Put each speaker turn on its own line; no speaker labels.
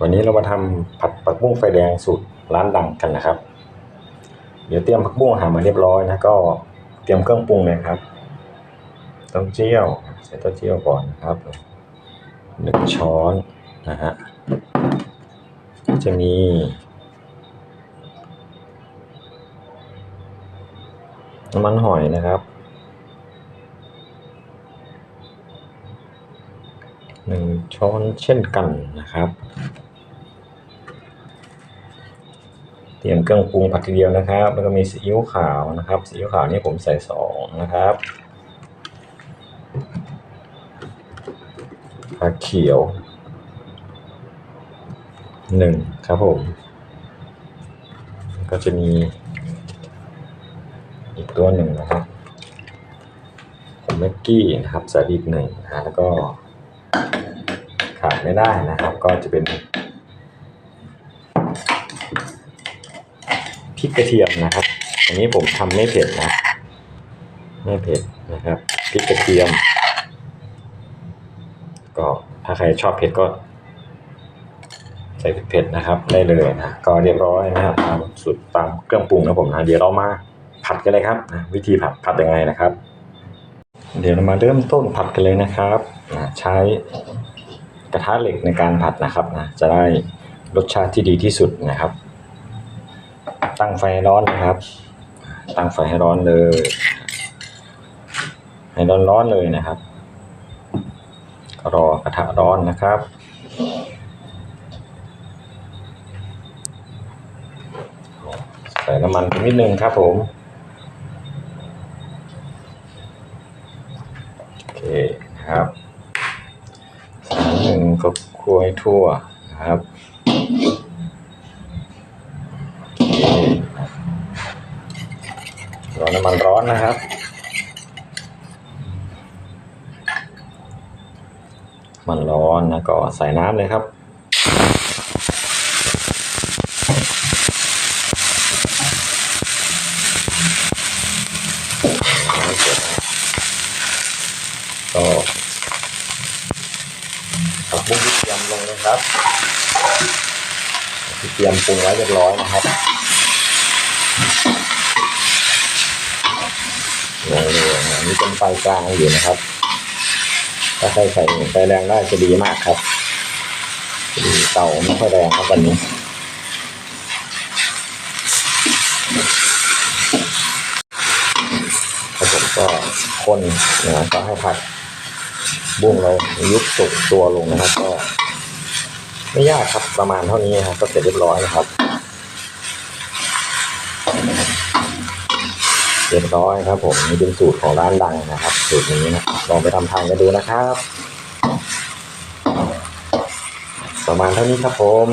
วันนี้เรามาทำผัดผักบุ้งไฟแดงสูตรร้านดังกันนะครับ เดี๋ยวเตรียมผักบุ้งหามาเรียบร้อยนะก็เตรียมเครื่องปรุงเลยครับต้าเจี้ยวใส่ต้าเจี้ยวก่อนนะครับหนึ่งช้อนนะฮะจะมี น้ำมันหอยนะครับ หนึ่งช้อนเช่นกันนะครับ เตรียมเครื่องปรุงผัดทีเดียวนะครับ แล้วก็มีซีอิ๊วขาวนะครับซีอิ๊วขาวนี่ผมใส่สองนะครับผักเขียวหนึ่งครับผม ก็จะมีอีกตัวหนึ่งนะครับผมแม็กกี้นะครับส่อีกหนึ่งนะฮะแล้วก็ ขาดไม่ได้นะครับ ก็จะเป็นพริกกระเทียมนะครับอันนี้ผมทำไม่เผ็ดนะไม่เผ็ดนะครับพริกกระเทียม ก็ถ้าใครชอบเผ็ดก็ ใส่เผ็ดนะครับ ได้เลยนะก็เรียบร้อยนะครับตามสูตรตามเครื่องปรุงนะผมนะเดี๋ยวเรามาผัดกันเลยครับนะวิธีผัดผัดยังไงนะครับ เดี๋ยวเรามาเริ่มต้นผัดกันเลยนะครับนะใช้กระทะเหล็กในการผัดนะครับนะจะได้รสชาติที่ดีที่สุดนะครับ ตั้งไฟร้อนนะครับ ตั้งไฟให้ร้อนเลย ให้ร้อนร้อนๆเลยนะครับ รอกระทะร้อนนะครับใส่น้ำมันไปนิดนึงครับผม โอ เคนะครับสามหนึ่งก็คั่วให้ทั่วนะครับโอเครอน้ำมันร้อนนะครับ มันร้อนนะก็ใส่น้ำเลยครับ ก็ผักบุ้งที่เตรียมลงเลย ครับที่เตรียมปรุงไว้เรียบร้อยนะครับลงเลยนี่เป็นไฟกลางอยู่นะครับ ถ้าใครใส่ไฟแรงได้จะดีมากครับเตาไม่ค่อยแรงครับวันนี้ผสมก็คนนะก็ให้ผัดบุ้งเรายุบสุกตัวลงนะครับก็ ไม่ยากครับประมาณเท่านี้นะครับก็เสร็จเรียบร้อยนะครับเรียบร้อยครับ ผมนี่เป็นสูตรของร้านดังนะครับ สูตรนี้นะลองไปทำทานกันดูนะครับ ประมาณเท่านี้ครับผม